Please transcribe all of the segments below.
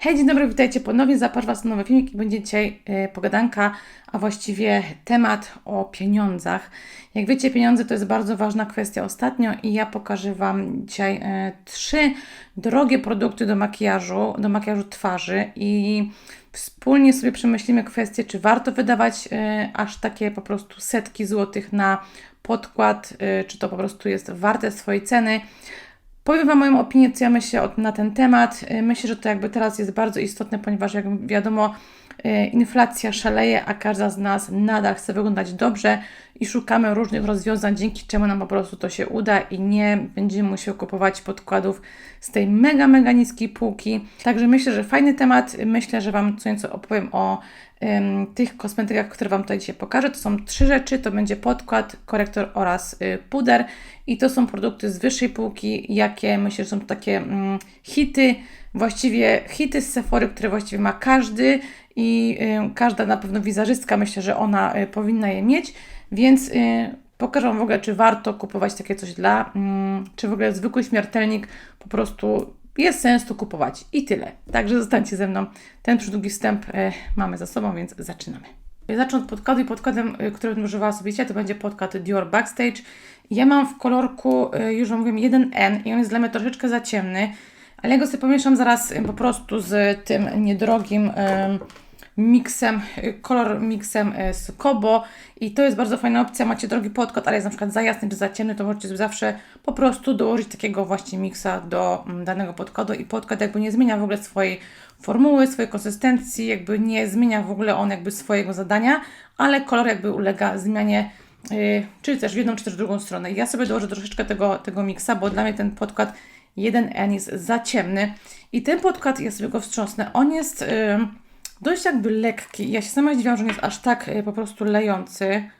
Hej, dzień dobry, witajcie ponownie. Zapraszam Was na nowy filmik i będzie dzisiaj e, pogadanka, a właściwie temat o pieniądzach. Jak wiecie, pieniądze to jest bardzo ważna kwestia ostatnio i ja pokażę Wam dzisiaj e, trzy drogie produkty do makijażu, do makijażu twarzy i wspólnie sobie przemyślimy kwestię, czy warto wydawać e, aż takie po prostu setki złotych na podkład, e, czy to po prostu jest warte swojej ceny. Powiem Wam moją opinię, co ja myślę na ten temat. Y, Myślę, że to jakby teraz jest bardzo istotne, ponieważ jak wiadomo, inflacja szaleje, a każda z nas nadal chce wyglądać dobrze i szukamy różnych rozwiązań, dzięki czemu nam po prostu to się uda i nie będziemy musieli kupować podkładów z tej mega, mega niskiej półki. Także myślę, że fajny temat. Myślę, że Wam co nieco opowiem o em, tych kosmetykach, które Wam tutaj dzisiaj pokażę. To są trzy rzeczy. To będzie podkład, korektor oraz y, puder. I to są produkty z wyższej półki, jakie myślę, że są takie mm, hity, właściwie hity z Sephory, które właściwie ma każdy i y, każda na pewno wizerzystka, myślę, że ona y, powinna je mieć, więc y, pokażę w ogóle, czy warto kupować takie coś dla, mm, czy w ogóle zwykły śmiertelnik po prostu jest sens to kupować i tyle. Także zostańcie ze mną. Ten przydługi wstęp mamy za sobą, więc zaczynamy. Zacznę od podkładu i podkładem, który używała sobie dzisiaj, to będzie podkład Dior Backstage. Ja mam w kolorku, już Wam mówię, 1N i on jest dla mnie troszeczkę za ciemny, ale ja go sobie pomieszam zaraz po prostu z tym niedrogim miksem, kolor miksem y, z Kobo. I to jest bardzo fajna opcja, macie drogi podkład, ale jest na przykład za jasny czy za ciemny, to możecie zawsze po prostu dołożyć takiego właśnie miksa do mm, danego podkładu. I podkład jakby nie zmienia w ogóle swojej formuły, swojej konsystencji, jakby nie zmienia w ogóle on jakby swojego zadania, ale kolor jakby ulega zmianie Yy, czyli też w jedną czy też w drugą stronę. Ja sobie dołożę troszeczkę tego, tego miksa, bo dla mnie ten podkład 1N jest za ciemny. I ten podkład, ja sobie go wstrząsnę, on jest yy, dość jakby lekki. Ja się sama zdziwiłam, że on jest aż tak yy, po prostu lejący.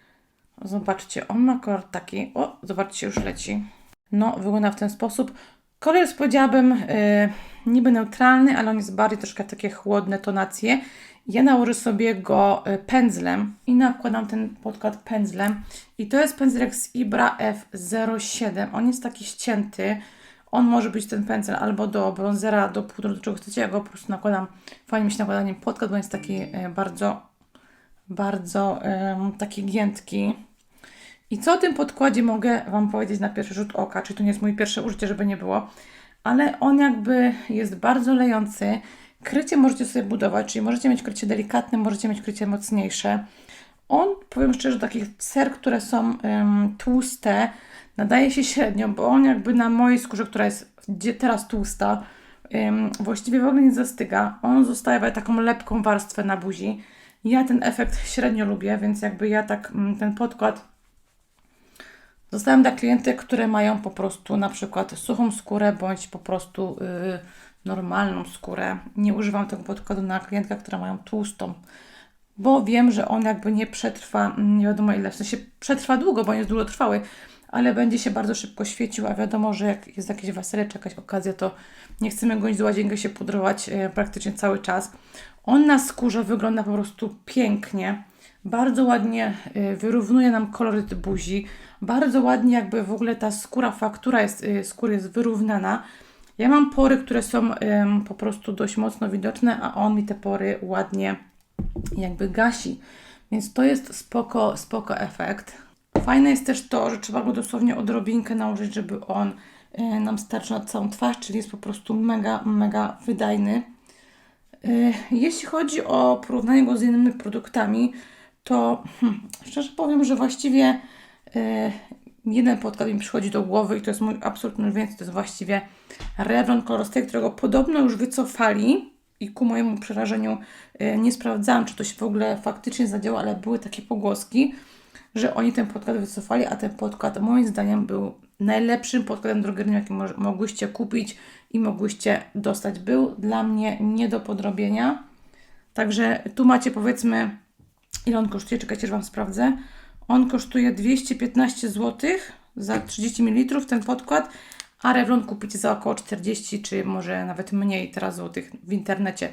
Zobaczcie, on ma kolor taki, o, zobaczcie, już leci. No, wygląda w ten sposób. Kolor jest, powiedziałabym, yy, niby neutralny, ale on jest bardziej troszkę takie chłodne tonacje. Ja nałożę sobie go y, pędzlem i nakładam ten podkład pędzlem. I to jest pędzelek z Ibra F07. On jest taki ścięty. On może być ten pędzel albo do bronzera, do pudru, do czego chcecie. Ja go po prostu nakładam. Fajnie mi się nakładaniem podkład, bo jest taki y, bardzo, bardzo ym, taki giętki. I co o tym podkładzie mogę Wam powiedzieć na pierwszy rzut oka? Czyli to nie jest moje pierwsze użycie, żeby nie było. Ale on jakby jest bardzo lejący. Krycie możecie sobie budować, czyli możecie mieć krycie delikatne, możecie mieć krycie mocniejsze. On, powiem szczerze, do takich ser, które są ym, tłuste, nadaje się średnio, bo on jakby na mojej skórze, która jest teraz tłusta, właściwie w ogóle nie zastyga. On zostawia taką lepką warstwę na buzi. Ja ten efekt średnio lubię, więc jakby ja tak ym, ten podkład Zostawiam dla klientek, które mają po prostu na przykład suchą skórę bądź po prostu yy, normalną skórę. Nie używam tego podkładu na klientkach, które mają tłustą, bo wiem, że on jakby nie przetrwa mm, nie wiadomo ile. W sensie przetrwa długo, bo on jest długotrwały, ale będzie się bardzo szybko świecił, a wiadomo, że jak jest jakieś wesele czy jakaś okazja, to nie chcemy go iść do łazienki się pudrować yy, praktycznie cały czas. On na skórze wygląda po prostu pięknie. Bardzo ładnie y, wyrównuje nam koloryt buzi. Bardzo ładnie jakby w ogóle ta skóra, faktura jest, y, skóry jest wyrównana. Ja mam pory, które są po prostu dość mocno widoczne, a on mi te pory ładnie jakby gasi. Więc to jest spoko, spoko efekt. Fajne jest też to, że trzeba go dosłownie odrobinkę nałożyć, żeby on y, nam starczył na całą twarz, czyli jest po prostu mega, mega wydajny. Y, Jeśli chodzi o porównanie go z innymi produktami, to hmm, szczerze powiem, że właściwie y, jeden podkład mi przychodzi do głowy i to jest mój absolutny ulubieniec, to jest właściwie Revlon Colorstay, którego podobno już wycofali i ku mojemu przerażeniu nie sprawdzałam, czy to się w ogóle faktycznie zadziało, ale były takie pogłoski, że oni ten podkład wycofali, a ten podkład moim zdaniem był najlepszym podkładem drogernym, jaki mo- mogłyście kupić i mogłyście dostać. Był dla mnie nie do podrobienia. Także tu macie powiedzmy, ile on kosztuje, czekajcie, że Wam sprawdzę. On kosztuje 215 zł za 30 ml ten podkład, a Revlon kupicie za około 40 czy może nawet mniej teraz złotych w internecie.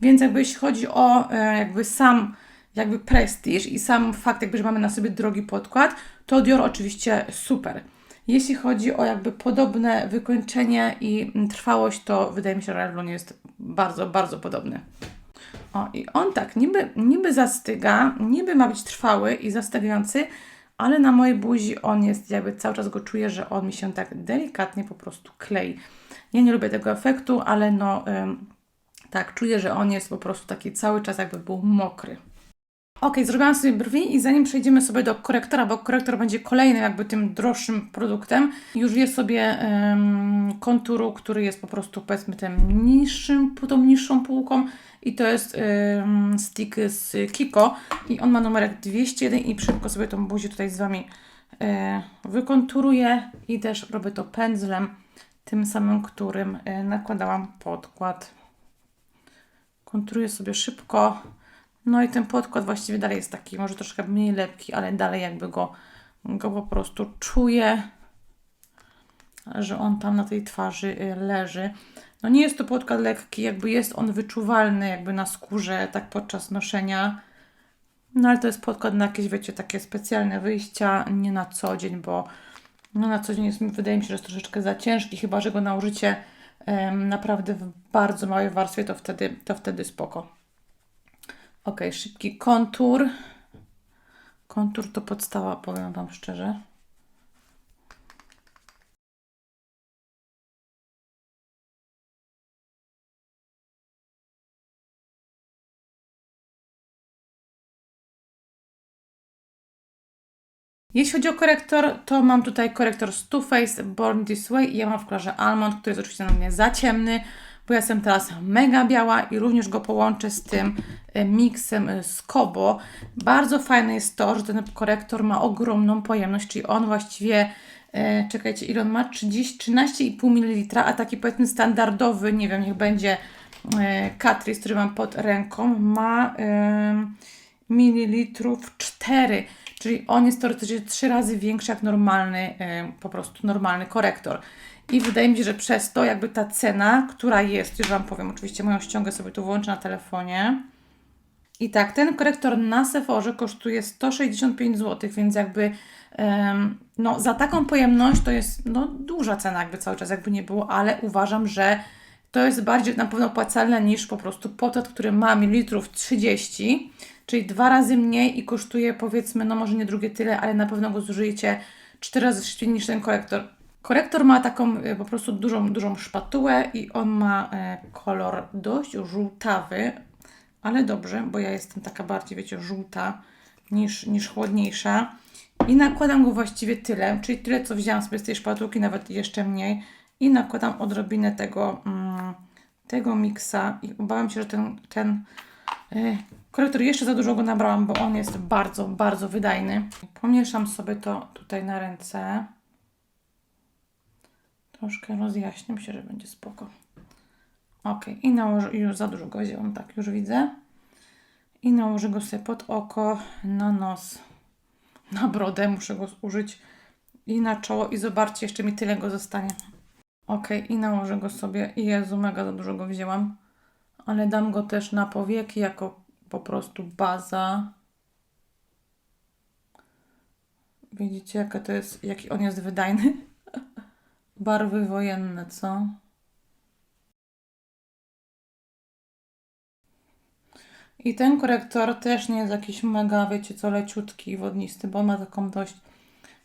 Więc jakby jeśli chodzi o e, jakby sam jakby prestiż i sam fakt jakby, że mamy na sobie drogi podkład, to Dior oczywiście super. Jeśli chodzi o jakby podobne wykończenie i trwałość, to wydaje mi się, że Revlon jest bardzo, bardzo podobny. O, i on tak niby, niby zastyga, niby ma być trwały i zastygający, ale na mojej buzi on jest, jakby cały czas go czuję, że on mi się tak delikatnie po prostu klei. Ja nie lubię tego efektu, ale no ym, tak, czuję, że on jest po prostu taki cały czas jakby był mokry. Ok, zrobiłam sobie brwi i zanim przejdziemy sobie do korektora, bo korektor będzie kolejnym jakby tym droższym produktem, już wie sobie um, konturu, który jest po prostu powiedzmy tym niższym, tą niższą półką i to jest stick z Kiko i on ma numerek 201 i szybko sobie tą buzię tutaj z Wami e, wykonturuję i też robię to pędzlem, tym samym, którym e, nakładałam podkład. Konturuję sobie szybko no i ten podkład właściwie dalej jest taki, może troszkę mniej lepki, ale dalej jakby go, go po prostu czuję, że on tam na tej twarzy y, leży. No nie jest to podkład lekki, jakby jest on wyczuwalny jakby na skórze tak podczas noszenia. No ale to jest podkład na jakieś, wiecie, takie specjalne wyjścia, nie na co dzień, bo no na co dzień jest, wydaje mi się, że jest troszeczkę za ciężki, chyba że go nałożycie um, naprawdę w bardzo małej warstwie, to wtedy, to wtedy spoko. Ok, szybki kontur. Kontur to podstawa, powiem Wam szczerze. Jeśli chodzi o korektor, to mam tutaj korektor Too Faced Born This Way i ja mam w kolorze Almond, który jest oczywiście na mnie za ciemny bo ja jestem teraz mega biała i również go połączę z tym e, miksem e, z Kobo. Bardzo fajne jest to, że ten korektor ma ogromną pojemność, czyli on właściwie e, czekajcie, ile on ma? 13,5 ml, a taki powiedzmy standardowy, nie wiem, niech będzie e, Catrice, który mam pod ręką, ma e, mililitrów 4, czyli on jest teoretycznie 3 razy większy jak normalny, po prostu normalny korektor. I wydaje mi się, że przez to jakby ta cena, która jest, już Wam powiem, oczywiście moją ściągę sobie tu włączę na telefonie. I tak, ten korektor na Sephorze kosztuje 165 zł, więc jakby um, no, za taką pojemność to jest no, duża cena jakby cały czas jakby nie było, ale uważam, że to jest bardziej na pewno opłacalne niż po prostu potet, który ma mililitrów 30, czyli dwa razy mniej i kosztuje powiedzmy, no może nie drugie tyle, ale na pewno go zużyjecie 4 razy szybciej niż ten korektor. Korektor ma taką e, po prostu dużą, dużą szpatułę i on ma e, kolor dość żółtawy, ale dobrze, bo ja jestem taka bardziej, wiecie, żółta niż, niż chłodniejsza. I nakładam go właściwie tyle, czyli tyle, co wzięłam sobie z tej szpatułki, nawet jeszcze mniej. I nakładam odrobinę tego, mm, tego miksa i obawiam się, że ten, ten yy, korektor jeszcze za dużo go nabrałam, bo on jest bardzo, bardzo wydajny. Pomieszam sobie to tutaj na ręce. Troszkę rozjaśnię, myślę, że będzie spoko. Ok, i nałożę, już za dużo go wzięłam, tak, już widzę. I nałożę go sobie pod oko, na nos, na brodę, muszę go użyć i na czoło i zobaczcie, jeszcze mi tyle go zostanie. Ok, i nałożę go sobie, Jezu, mega za dużo go wzięłam. Ale dam go też na powieki jako po prostu baza. Widzicie, jaka to jest, jaki on jest wydajny? Barwy wojenne, co? I ten korektor też nie jest jakiś mega, wiecie co, leciutki i wodnisty, bo ma taką dość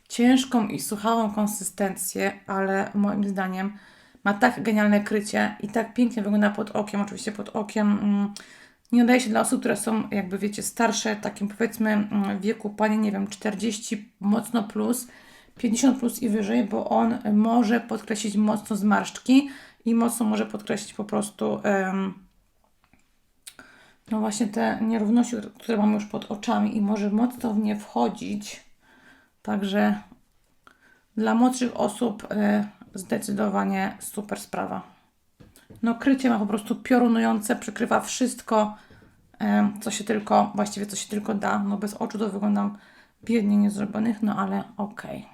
ciężką i suchawą konsystencję, ale moim zdaniem ma tak genialne krycie i tak pięknie wygląda pod okiem, oczywiście pod okiem. Mm, nie nadaje się dla osób, które są jakby wiecie starsze, takim powiedzmy mm, wieku, panie nie wiem, 40 mocno plus, 50 plus i wyżej, bo on może podkreślić mocno zmarszczki i mocno może podkreślić po prostu um, no właśnie te nierówności, które mamy już pod oczami i może mocno w nie wchodzić. Także dla młodszych osób e, zdecydowanie super sprawa. No krycie ma po prostu piorunujące, przykrywa wszystko, e, co się tylko, właściwie co się tylko da. No bez oczu to wyglądam biednie niezrobionych, no ale okej. Okay.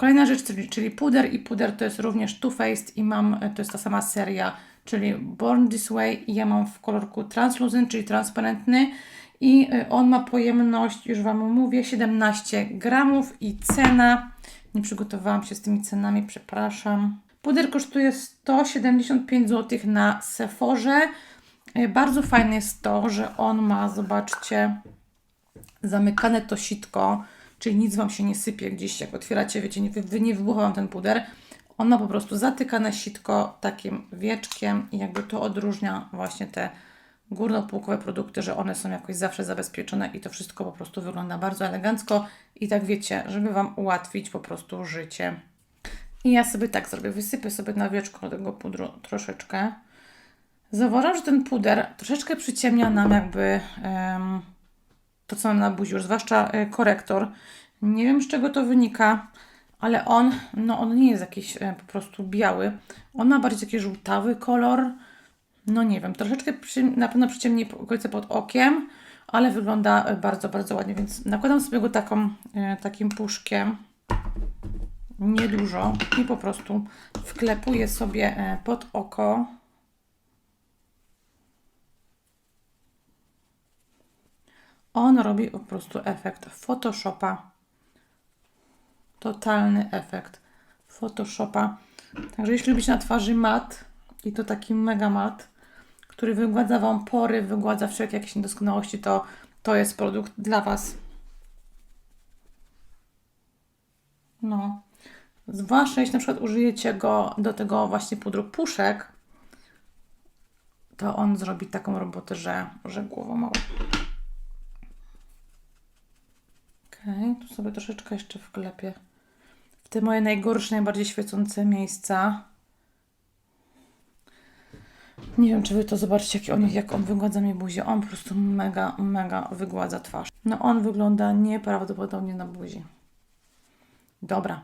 Kolejna rzecz, czyli, puder i puder to jest również Too Faced i mam, e, to jest ta sama seria, czyli Born This Way i ja mam w kolorku translucent, czyli transparentny i y, on ma pojemność, już Wam mówię, 17 gramów i cena, nie przygotowałam się z tymi cenami, przepraszam. Puder kosztuje 175 zł na Sephorze. Y, Bardzo fajne jest to, że on ma, zobaczcie, zamykane to sitko, czyli nic Wam się nie sypie gdzieś, jak otwieracie, wiecie, nie, wy, nie ten puder. On ma po prostu zatykane sitko takim wieczkiem i jakby to odróżnia właśnie te górnopółkowe produkty, że one są jakoś zawsze zabezpieczone i to wszystko po prostu wygląda bardzo elegancko i tak wiecie, żeby Wam ułatwić po prostu życie. I ja sobie tak zrobię, wysypię sobie na wieczko tego pudru troszeczkę. Zauważam, że ten puder troszeczkę przyciemnia nam jakby to, co mam na buzi, już zwłaszcza e, korektor. Nie wiem, z czego to wynika, ale on, no on nie jest jakiś e, po prostu biały. On ma bardziej taki żółtawy kolor. No nie wiem, troszeczkę przy, na pewno przyciemni po- okolice pod okiem, ale wygląda e, bardzo, bardzo ładnie, więc nakładam sobie go taką, takim puszkiem. Niedużo i po prostu wklepuję sobie pod oko. On robi po prostu efekt Photoshopa. Totalny efekt Photoshopa. Także jeśli lubicie na twarzy mat, i to taki mega mat, który wygładza Wam pory, wygładza wszelkie jakieś niedoskonałości, to to jest produkt dla Was. No. Zwłaszcza jeśli na przykład użyjecie go do tego właśnie pudru puszek, to on zrobi taką robotę, że, że głową mało. Okej, tu sobie troszeczkę jeszcze wklepię w te moje najgorsze, najbardziej świecące miejsca. Nie wiem, czy wy to zobaczycie, jak on, jak on wygładza mi buzię. On po prostu mega, mega wygładza twarz. No on wygląda nieprawdopodobnie na buzi. Dobra.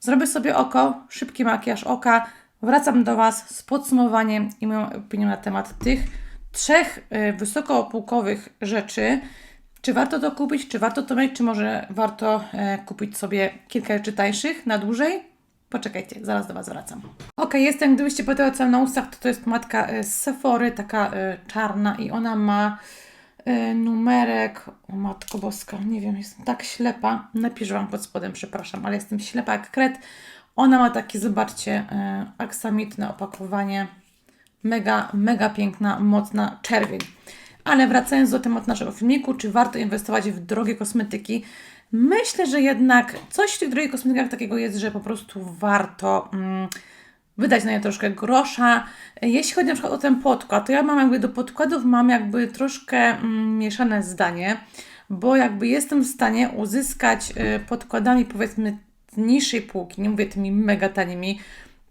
Zrobię sobie oko, szybki makijaż oka. Wracam do Was z podsumowaniem i moją opinią na temat tych trzech y, wysokopółkowych rzeczy. Czy warto to kupić, czy warto to mieć, czy może warto e, kupić sobie kilka rzeczy tańszych na dłużej? Poczekajcie, zaraz do Was wracam. Ok, jestem, gdybyście pytała co na ustach, to to jest pomadka e, z Sephory, taka e, czarna i ona ma e, numerek, o matko boska, nie wiem, jestem tak ślepa, napiszę Wam pod spodem, przepraszam, ale jestem ślepa jak kret. Ona ma takie, zobaczcie, e, aksamitne opakowanie, mega, mega piękna, mocna czerwień. Ale wracając do tematu naszego filmiku, czy warto inwestować w drogie kosmetyki? Myślę, że jednak coś w tych drogich kosmetykach takiego jest, że po prostu warto mm, wydać na nie troszkę grosza. Jeśli chodzi na przykład o ten podkład, to ja mam jakby do podkładów mam jakby troszkę mm, mieszane zdanie, bo jakby jestem w stanie uzyskać y, podkładami powiedzmy z niższej półki, nie mówię tymi mega tanimi,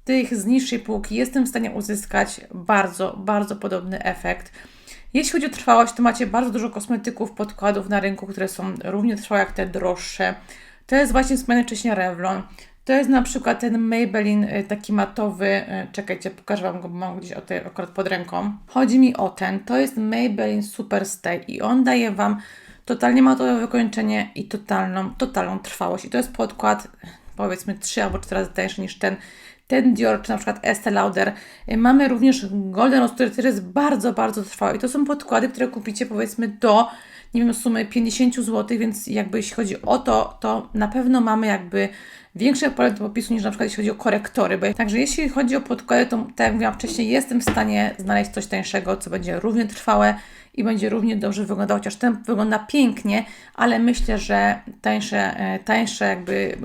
tych z niższej półki jestem w stanie uzyskać bardzo, bardzo podobny efekt. Jeśli chodzi o trwałość, to macie bardzo dużo kosmetyków, podkładów na rynku, które są równie trwałe jak te droższe. To jest właśnie wspomniany wcześniej Revlon. To jest na przykład ten Maybelline y, taki matowy. y, Czekajcie, pokażę Wam go, bo mam gdzieś o tej, akurat pod ręką. Chodzi mi o ten. To jest Maybelline Superstay i on daje Wam totalnie matowe wykończenie i totalną, totalną trwałość. I to jest podkład powiedzmy 3 albo 4 razy tańszy niż ten ten Dior, czy na przykład Estee Lauder. Y, Mamy również Golden Rose, który też jest bardzo, bardzo trwały. I to są podkłady, które kupicie powiedzmy do, nie wiem, sumy 50 zł, więc jakby jeśli chodzi o to, to na pewno mamy jakby większe pole do popisu niż na przykład jeśli chodzi o korektory. Bo, także jeśli chodzi o podkłady, to tak jak mówiłam wcześniej, jestem w stanie znaleźć coś tańszego, co będzie równie trwałe i będzie równie dobrze wyglądał, chociaż ten wygląda pięknie, ale myślę, że tańsze, e, tańsze jakby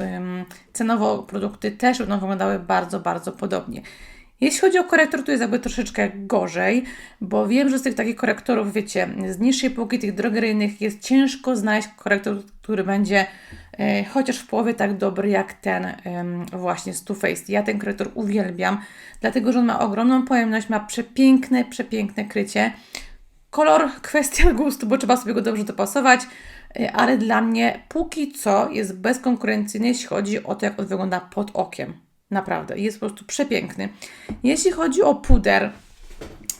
cenowo produkty też będą wyglądały bardzo, bardzo podobnie. Jeśli chodzi o korektor, to jest jakby troszeczkę gorzej, bo wiem, że z tych takich korektorów, wiecie, z niższej półki, tych drogeryjnych jest ciężko znaleźć korektor, który będzie e, chociaż w połowie tak dobry jak ten em, właśnie z Too Faced. Ja ten korektor uwielbiam, dlatego że on ma ogromną pojemność, ma przepiękne, przepiękne krycie. Kolor kwestia gustu, bo trzeba sobie go dobrze dopasować, y, ale dla mnie póki co jest bezkonkurencyjny, jeśli chodzi o to, jak on wygląda pod okiem. Naprawdę, jest po prostu przepiękny. Jeśli chodzi o puder,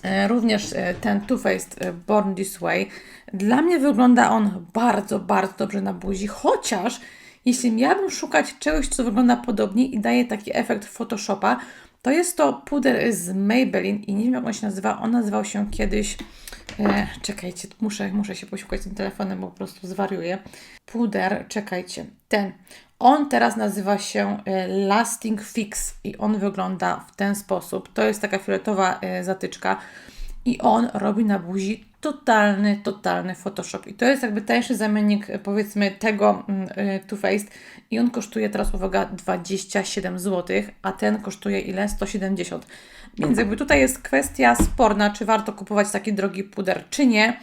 e, również e, ten Too Faced Born This Way, dla mnie wygląda on bardzo, bardzo dobrze na buzi, chociaż jeśli miałabym szukać czegoś, co wygląda podobnie i daje taki efekt Photoshopa, to jest to puder z Maybelline i nie wiem jak on się nazywa, on nazywał się kiedyś E, czekajcie, muszę, muszę się posiłkać tym telefonem, bo po prostu zwariuję. Puder, czekajcie, ten. On teraz nazywa się e, Lasting Fix i on wygląda w ten sposób. To jest taka fioletowa e, zatyczka i on robi na buzi totalny, totalny Photoshop. I to jest jakby tańszy zamiennik e, powiedzmy tego e, Too Faced i on kosztuje teraz, uwaga, 27 zł, a ten kosztuje ile? 170. Więc jakby tutaj jest kwestia sporna, czy warto kupować taki drogi puder, czy nie.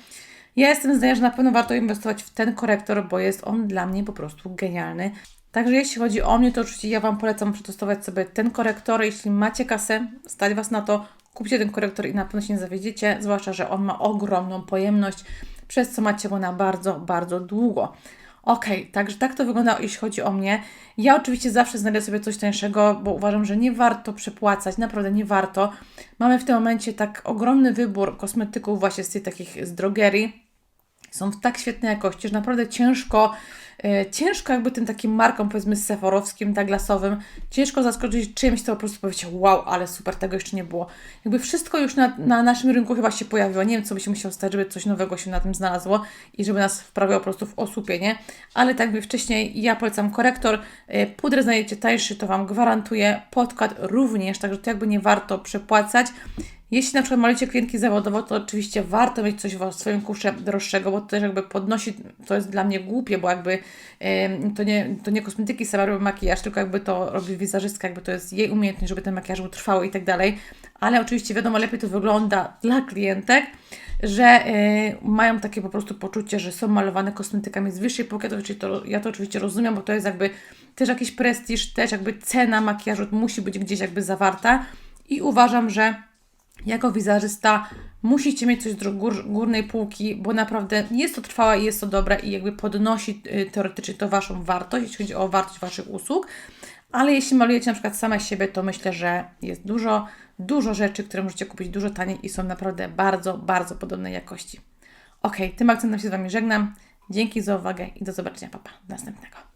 Ja jestem zdania, że na pewno warto inwestować w ten korektor, bo jest on dla mnie po prostu genialny. Także jeśli chodzi o mnie, to oczywiście ja Wam polecam przetestować sobie ten korektor. Jeśli macie kasę, stać Was na to, kupcie ten korektor i na pewno się nie zawiedziecie, zwłaszcza, że on ma ogromną pojemność, przez co macie go na bardzo, bardzo długo. Ok, także tak to wygląda, jeśli chodzi o mnie. Ja oczywiście zawsze znajdę sobie coś tańszego, bo uważam, że nie warto przepłacać, naprawdę nie warto. Mamy w tym momencie tak ogromny wybór kosmetyków właśnie z tych takich z drogerii. Są w tak świetnej jakości, że naprawdę ciężko ciężko jakby tym takim markom, powiedzmy seforowskim, Douglasowym, ciężko zaskoczyć czymś, co po prostu powiecie, wow, ale super, tego jeszcze nie było. Jakby wszystko już na, na naszym rynku chyba się pojawiło. Nie wiem, co by się musiało stać, żeby coś nowego się na tym znalazło i żeby nas wprawiło po prostu w osłupienie, ale tak jak wcześniej, ja polecam korektor. E, pudrę znajdziecie tańszy, to Wam gwarantuję. Podkład również, także to jakby nie warto przepłacać. Jeśli na przykład malujecie klientki zawodowo, to oczywiście warto mieć coś w swoim kursie droższego, bo to też jakby podnosi, to jest dla mnie głupie, bo jakby yy, to, nie, to nie kosmetyki same robią makijaż, tylko jakby to robi wizerzystka, jakby to jest jej umiejętność, żeby ten makijaż był trwały i tak dalej. Ale oczywiście wiadomo, lepiej to wygląda dla klientek, że yy, mają takie po prostu poczucie, że są malowane kosmetykami z wyższej półki. To, to, ja to oczywiście rozumiem, bo to jest jakby też jakiś prestiż, też jakby cena makijażu musi być gdzieś jakby zawarta i uważam, że jako wizerzysta musicie mieć coś z gór, górnej półki, bo naprawdę jest to trwałe i jest to dobre i jakby podnosi y, teoretycznie to Waszą wartość, jeśli chodzi o wartość Waszych usług. Ale jeśli malujecie na przykład same siebie, to myślę, że jest dużo, dużo rzeczy, które możecie kupić dużo taniej i są naprawdę bardzo, bardzo podobnej jakości. Ok, tym akcentem się z Wami żegnam. Dzięki za uwagę i do zobaczenia, papa, następnego.